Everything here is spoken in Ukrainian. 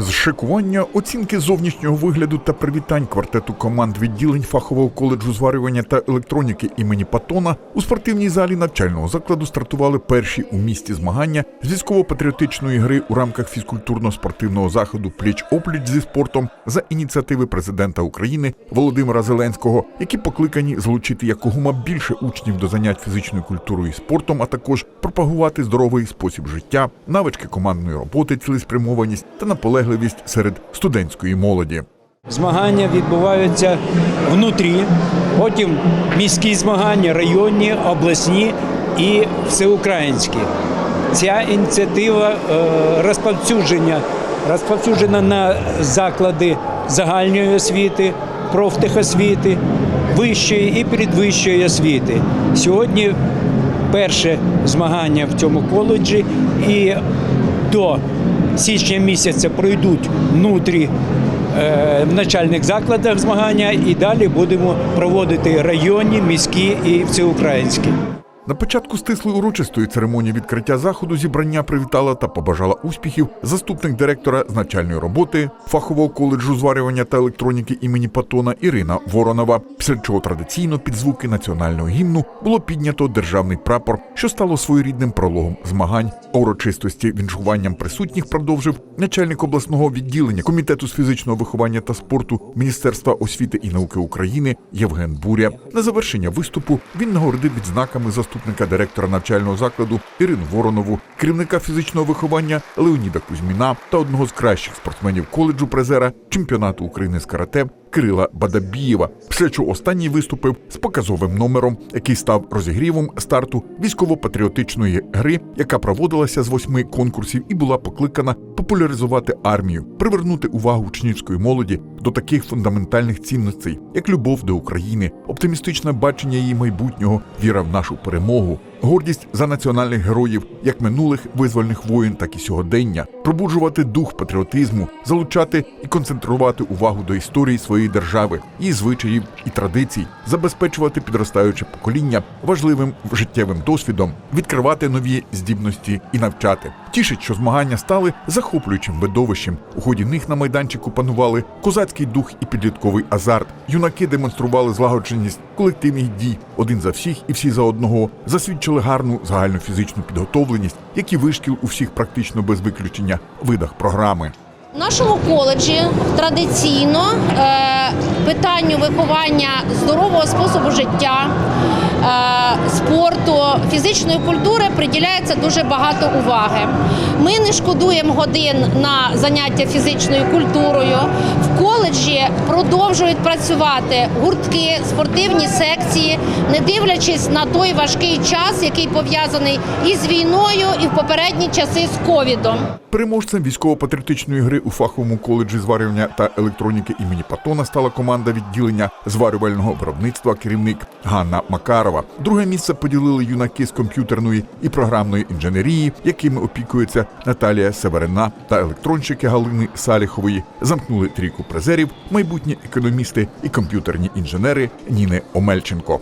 З шикування, оцінки зовнішнього вигляду та привітань квартету команд відділень фахового коледжу зварювання та електроніки імені Патона у спортивній залі навчального закладу стартували перші у місті змагання з військово-патріотичної гри у рамках фізкультурно-спортивного заходу Пліч опліч зі спортом за ініціативи президента України Володимира Зеленського, які покликані залучити якомога більше учнів до занять фізичною культурою і спортом, а також пропагувати здоровий спосіб життя, навички командної роботи, цілеспрямованість та наполегливість серед студентської молоді. Змагання відбуваються внутрі, потім міські змагання, районні, обласні і всеукраїнські. Ця ініціатива е, розповсюдження розповсюджена на заклади загальної освіти, профтехосвіти, вищої і передвищої освіти. Сьогодні перше змагання в цьому коледжі і до січня місяця пройдуть внутрі е, в начальних закладах змагання і далі будемо проводити районні, міські і всеукраїнські. На початку стислої урочистої церемонії відкриття заходу зібрання привітала та побажала успіхів заступник директора з навчальної роботи фахового коледжу зварювання та електроніки імені Патона Ірина Воронова. Після чого традиційно під звуки національного гімну було піднято державний прапор, що стало своєрідним прологом змагань. Урочистості віншуванням присутніх продовжив начальник обласного відділення комітету з фізичного виховання та спорту Міністерства освіти і науки України Євген Буря. На завершення виступу він нагородив відзнаками заступника директора навчального закладу Ірину Воронову, керівника фізичного виховання Леоніда Кузьміна та одного з кращих спортсменів коледжу призера чемпіонату України з карате Кирила Бадабієва. Після чого останній виступив з показовим номером, який став розігрівом старту військово-патріотичної гри, яка проводилася з восьми конкурсів і була покликана популяризувати армію, привернути увагу учнівської молоді до таких фундаментальних цінностей, як любов до України, оптимістичне бачення її майбутнього, віра в нашу перемогу. Гордість за національних героїв, як минулих визвольних воїн, так і сьогодення, пробуджувати дух патріотизму, залучати і концентрувати увагу до історії своєї держави, її звичаїв і традицій, забезпечувати підростаюче покоління важливим життєвим досвідом, відкривати нові здібності і навчати. Тішить, що змагання стали захоплюючим видовищем. У ході них на майданчику панували козацький дух і підлітковий азарт. Юнаки демонстрували злагодженість колективних дій, один за всіх і всі за одного, засвідчили гарну загальну фізичну підготовленість, як і вишкіл у всіх практично без виключення видах програми. В нашому коледжі традиційно е, питанню виховання здорового способу життя, е, спорту, фізичної культури приділяється дуже багато уваги. Ми не шкодуємо годин на заняття фізичною культурою. В коледжі продовжують працювати гуртки, спортивні секції, не дивлячись на той важкий час, який пов'язаний із війною і в попередні часи з ковідом. Переможцем військово-патріотичної гри у фаховому коледжі зварювання та електроніки імені Патона стала команда відділення зварювального виробництва керівник Ганна Макарова. Друге місце поділили юнаки з комп'ютерної і програмної інженерії, якими опікується Наталія Северина та електронщики Галини Саліхової. Замкнули трійку призерів, майбутні економісти і комп'ютерні інженери Ніни Омельченко.